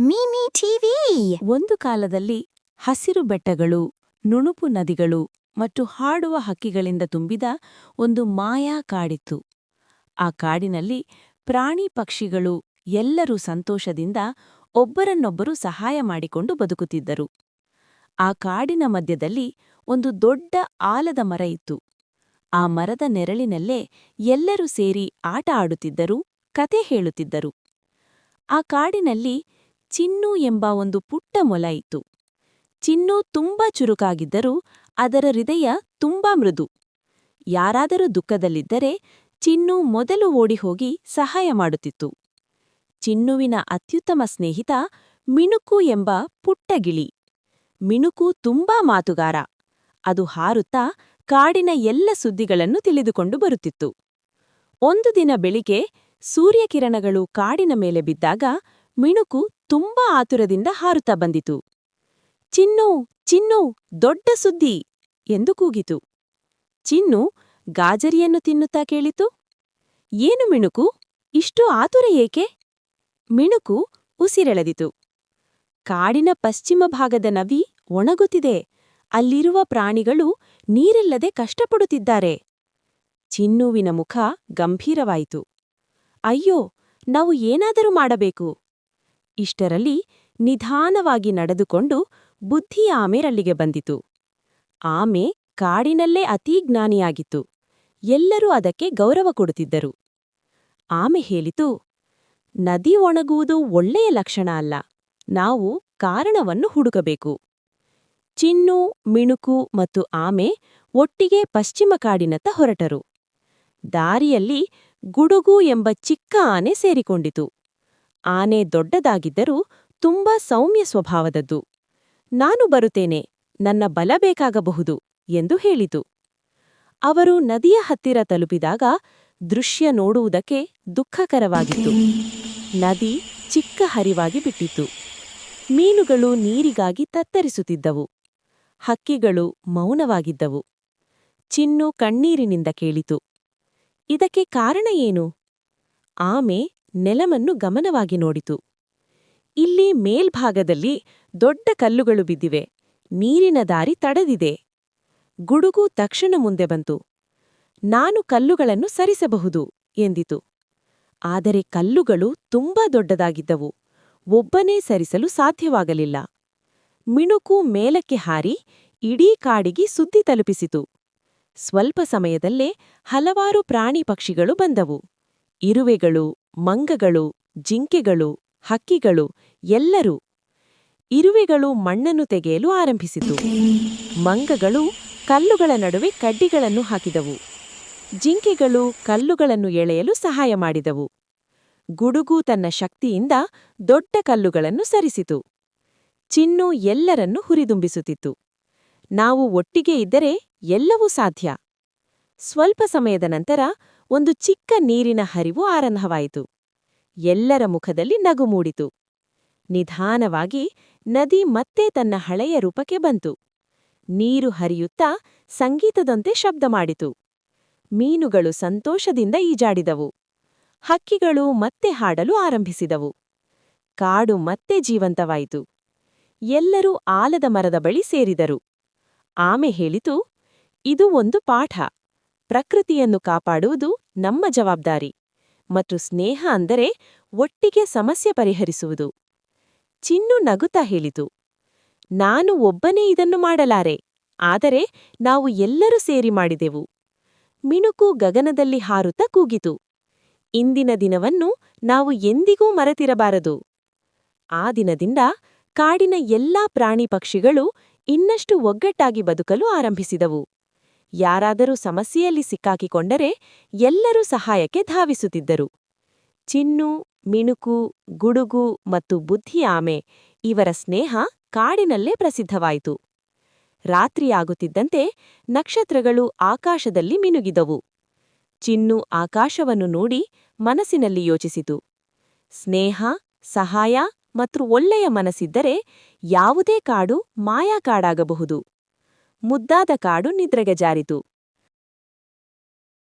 Mimi TV ಒಂದು ಕಾಲದಲ್ಲಿ ಹಸಿರು ಬೆಟ್ಟಗಳು, ನುಣುಪು ನದಿಗಳು ಮತ್ತು ಹಾಡುವ ಹಕ್ಕಿಗಳಿಂದ ತುಂಬಿದ ಒಂದು ಮಾಯಾ ಕಾಡಿತ್ತು. ಆ ಕಾಡಿನಲ್ಲಿ ಪ್ರಾಣಿ ಪಕ್ಷಿಗಳು ಎಲ್ಲರೂ ಸಂತೋಷದಿಂದ ಒಬ್ಬರನ್ನೊಬ್ಬರು ಸಹಾಯ ಮಾಡಿಕೊಂಡು ಬದುಕುತ್ತಿದ್ದರು. ಆ ಕಾಡಿನ ಮಧ್ಯದಲ್ಲಿ ಒಂದು ದೊಡ್ಡ ಆಲದ ಮರ ಇತ್ತು. ಆ ಮರದ ನೆರಳಿನಲ್ಲೇ ಎಲ್ಲರೂ ಸೇರಿ ಆಟ ಆಡುತ್ತಿದ್ದರು, ಕತೆ ಹೇಳುತ್ತಿದ್ದರು. ಆ ಕಾಡಿನಲ್ಲಿ ಚಿನ್ನು ಎಂಬ ಒಂದು ಪುಟ್ಟ ಮೊಲ ಇತ್ತು. ಚಿನ್ನು ತುಂಬಾ ಚುರುಕಾಗಿದ್ದರೂ ಅದರ ಹೃದಯ ತುಂಬಾ ಮೃದು. ಯಾರಾದರೂ ದುಃಖದಲ್ಲಿದ್ದರೆ ಚಿನ್ನು ಮೊದಲು ಓಡಿಹೋಗಿ ಸಹಾಯ ಮಾಡುತ್ತಿತ್ತು. ಚಿನ್ನುವಿನ ಅತ್ಯುತ್ತಮ ಸ್ನೇಹಿತ ಮಿಣುಕು ಎಂಬ ಪುಟ್ಟ ಗಿಳಿ. ಮಿಣುಕು ತುಂಬಾ ಮಾತುಗಾರ. ಅದು ಹಾರುತ್ತಾ ಕಾಡಿನ ಎಲ್ಲ ಸುದ್ದಿಗಳನ್ನು ತಿಳಿದುಕೊಂಡು ಬರುತ್ತಿತ್ತು. ಒಂದು ದಿನ ಬೆಳಿಗ್ಗೆ ಸೂರ್ಯಕಿರಣಗಳು ಕಾಡಿನ ಮೇಲೆ ಬಿದ್ದಾಗ ಮಿಣುಕು ತುಂಬಾ ಆತುರದಿಂದ ಹಾರುತ್ತಾ ಬಂದಿತು. ಚಿನ್ನು ಚಿನ್ನು, ದೊಡ್ಡ ಸುದ್ದಿ ಎಂದು ಕೂಗಿತು. ಚಿನ್ನು ಗಾಜರಿಯನ್ನು ತಿನ್ನುತ್ತಾ ಕೇಳಿತು. ಏನು ಮಿಣುಕು? ಇಷ್ಟು ಆತುರ ಏಕೆ? ಮಿಣುಕು ಉಸಿರೆಳೆದಿತು. ಕಾಡಿನ ಪಶ್ಚಿಮ ಭಾಗದ ನವಿ ಒಣಗುತ್ತಿದೆ. ಅಲ್ಲಿರುವ ಪ್ರಾಣಿಗಳು ನೀರಿಲ್ಲದೆ ಕಷ್ಟಪಡುತ್ತಿದ್ದಾರೆ. ಚಿನ್ನುವಿನ ಮುಖ ಗಂಭೀರವಾಯಿತು. ಅಯ್ಯೋ, ನಾವು ಏನಾದರೂ ಮಾಡಬೇಕು? ಇಷ್ಟರಲ್ಲಿ ನಿಧಾನವಾಗಿ ನಡೆದುಕೊಂಡು ಬುದ್ಧಿ ಆಮೆರಲ್ಲಿಗೆ ಬಂದಿತು. ಆಮೆ ಕಾಡಿನಲ್ಲೇ ಅತೀ ಜ್ಞಾನಿಯಾಗಿತ್ತು. ಎಲ್ಲರೂ ಅದಕ್ಕೆ ಗೌರವ ಕೊಡುತ್ತಿದ್ದರು. ಆಮೆ ಹೇಳಿತು, ನದಿ ಒಣಗುವುದು ಒಳ್ಳೆಯ ಲಕ್ಷಣ ಅಲ್ಲ. ನಾವು ಕಾರಣವನ್ನು ಹುಡುಕಬೇಕು. ಚಿನ್ನು, ಮಿಣುಕು ಮತ್ತು ಆಮೆ ಒಟ್ಟಿಗೆ ಪಶ್ಚಿಮ ಕಾಡಿನತ್ತ ಹೊರಟರು. ದಾರಿಯಲ್ಲಿ ಗುಡುಗು ಎಂಬ ಚಿಕ್ಕ ಆನೆ ಸೇರಿಕೊಂಡಿತು. ಆನೆ ದೊಡ್ಡದಾಗಿದ್ದರೂ ತುಂಬಾ ಸೌಮ್ಯ ಸ್ವಭಾವದದ್ದು. ನಾನು ಬರುತ್ತೇನೆ, ನನ್ನ ಬಲ ಬೇಕಾಗಬಹುದು ಎಂದು ಹೇಳಿತು. ಅವರು ನದಿಯ ಹತ್ತಿರ ತಲುಪಿದಾಗ ದೃಶ್ಯ ನೋಡುವುದಕ್ಕೆ ದುಃಖಕರವಾಗಿತ್ತು. ನದಿ ಚಿಕ್ಕ ಹರಿವಾಗಿ ಬಿಟ್ಟಿತ್ತು ಮೀನುಗಳು ನೀರಿಗಾಗಿ ತತ್ತರಿಸುತ್ತಿದ್ದವು. ಹಕ್ಕಿಗಳು ಮೌನವಾಗಿದ್ದವು. ಚಿನ್ನು ಕಣ್ಣೀರಿನಿಂದ ಕೇಳಿತು. ಇದಕ್ಕೆ ಕಾರಣ ಏನು? ಆಮೆ ನೆಲಮನ್ನು ಗಮನವಾಗಿ ನೋಡಿತು. ಇಲ್ಲಿ ಮೇಲ್ಭಾಗದಲ್ಲಿ ದೊಡ್ಡ ಕಲ್ಲುಗಳು ಬಿದ್ದಿವೆ. ನೀರಿನ ದಾರಿ ತಡೆದಿದೆ. ಗುಡುಗು ತಕ್ಷಣ ಮುಂದೆ ಬಂತು. ನಾನು ಕಲ್ಲುಗಳನ್ನು ಸರಿಸಬಹುದು ಎಂದಿತು. ಆದರೆ ಕಲ್ಲುಗಳು ತುಂಬಾ ದೊಡ್ಡದಾಗಿದ್ದವು. ಒಬ್ಬನೇ ಸರಿಸಲು ಸಾಧ್ಯವಾಗಲಿಲ್ಲ. ಮಿಣುಕು ಮೇಲಕ್ಕೆ ಹಾರಿ ಇಡೀ ಕಾಡಿಗೆ ಸುದ್ದಿ ತಲುಪಿಸಿತು. ಸ್ವಲ್ಪ ಸಮಯದಲ್ಲೇ ಹಲವಾರು ಪ್ರಾಣಿ ಪಕ್ಷಿಗಳು ಬಂದವು. ಇರುವೆಗಳು ಮಂಗಗಳು, ಜಿಂಕೆಗಳು, ಹಕ್ಕಿಗಳು ಎಲ್ಲರೂ ಇರುವೆಗಳು ಮಣ್ಣನ್ನು ತೆಗೆಯಲು ಆರಂಭಿಸಿತು. ಮಂಗಗಳು ಕಲ್ಲುಗಳ ನಡುವೆ ಕಡ್ಡಿಗಳನ್ನು ಹಾಕಿದವು. ಜಿಂಕೆಗಳು ಕಲ್ಲುಗಳನ್ನು ಎಳೆಯಲು ಸಹಾಯ ಮಾಡಿದವು. ಗುಡುಗು ತನ್ನ ಶಕ್ತಿಯಿಂದ ದೊಡ್ಡ ಕಲ್ಲುಗಳನ್ನು ಸರಿಸಿತು. ಚಿನ್ನು ಎಲ್ಲರನ್ನು ಹುರಿದುಂಬಿಸುತ್ತಿತ್ತು. ನಾವು ಒಟ್ಟಿಗೆ ಇದ್ದರೆ ಎಲ್ಲವೂ ಸಾಧ್ಯ. ಸ್ವಲ್ಪ ಸಮಯದ ನಂತರ ಒಂದು ಚಿಕ್ಕ ನೀರಿನ ಹರಿವು ಆರಂಭವಾಯಿತು. ಎಲ್ಲರ ಮುಖದಲ್ಲಿ ನಗು ಮೂಡಿತು. ನಿಧಾನವಾಗಿ ನದಿ ಮತ್ತೆ ತನ್ನ ಹಳೆಯ ರೂಪಕ್ಕೆ ಬಂತು. ನೀರು ಹರಿಯುತ್ತಾ ಸಂಗೀತದಂತೆ ಶಬ್ದ ಮಾಡಿತು. ಮೀನುಗಳು ಸಂತೋಷದಿಂದ ಈಜಾಡಿದವು. ಹಕ್ಕಿಗಳು ಮತ್ತೆ ಹಾಡಲು ಆರಂಭಿಸಿದವು. ಕಾಡು ಮತ್ತೆ ಜೀವಂತವಾಯಿತು. ಎಲ್ಲರೂ ಆಲದ ಮರದ ಬಳಿ ಸೇರಿದರು. ಆಮೆ ಹೇಳಿತು, ಇದು ಒಂದು ಪಾಠ. ಪ್ರಕೃತಿಯನ್ನು ಕಾಪಾಡುವುದು ನಮ್ಮ ಜವಾಬ್ದಾರಿ ಮತ್ತು ಸ್ನೇಹ ಅಂದರೆ ಒಟ್ಟಿಗೆ ಸಮಸ್ಯೆ ಪರಿಹರಿಸುವುದು. ಚಿನ್ನು ನಗುತ್ತಾ ಹೇಳಿತು, ನಾನು ಒಬ್ಬನೇ ಇದನ್ನು ಮಾಡಲಾರೆ, ಆದರೆ ನಾವು ಎಲ್ಲರೂ ಸೇರಿ ಮಾಡಿದೆವು. ಮಿಣುಕು ಗಗನದಲ್ಲಿ ಹಾರುತ್ತ ಕೂಗಿತು, ಇಂದಿನ ದಿನವನ್ನು ನಾವು ಎಂದಿಗೂ ಮರೆತಿರಬಾರದು. ಆ ದಿನದಿಂದ ಕಾಡಿನ ಎಲ್ಲಾ ಪ್ರಾಣಿ ಪಕ್ಷಿಗಳು ಇನ್ನಷ್ಟು ಒಗ್ಗಟ್ಟಾಗಿ ಬದುಕಲು ಆರಂಭಿಸಿದವು. ಯಾರಾದರೂ ಸಮಸ್ಯೆಯಲ್ಲಿ ಸಿಕ್ಕಾಕಿಕೊಂಡರೆ ಎಲ್ಲರೂ ಸಹಾಯಕ್ಕೆ ಧಾವಿಸುತ್ತಿದ್ದರು. ಚಿನ್ನು, ಮಿಣುಕು, ಗುಡುಗು ಮತ್ತು ಬುದ್ಧಿ ಆಮೆ ಇವರ ಸ್ನೇಹ ಕಾಡಿನಲ್ಲೇ ಪ್ರಸಿದ್ಧವಾಯಿತು. ರಾತ್ರಿಯಾಗುತ್ತಿದ್ದಂತೆ ನಕ್ಷತ್ರಗಳು ಆಕಾಶದಲ್ಲಿ ಮಿನುಗಿದವು. ಚಿನ್ನು ಆಕಾಶವನ್ನು ನೋಡಿ ಮನಸ್ಸಿನಲ್ಲಿ ಯೋಚಿಸಿತು. ಸ್ನೇಹ, ಸಹಾಯ ಮತ್ತು ಒಳ್ಳೆಯ ಮನಸ್ಸಿದ್ದರೆ ಯಾವುದೇ ಕಾಡು ಮಾಯಾಕಾಡಾಗಬಹುದು. ಮುದ್ದಾದ ಕಾಡು ನಿದ್ರೆಗೆ ಜಾರಿತು.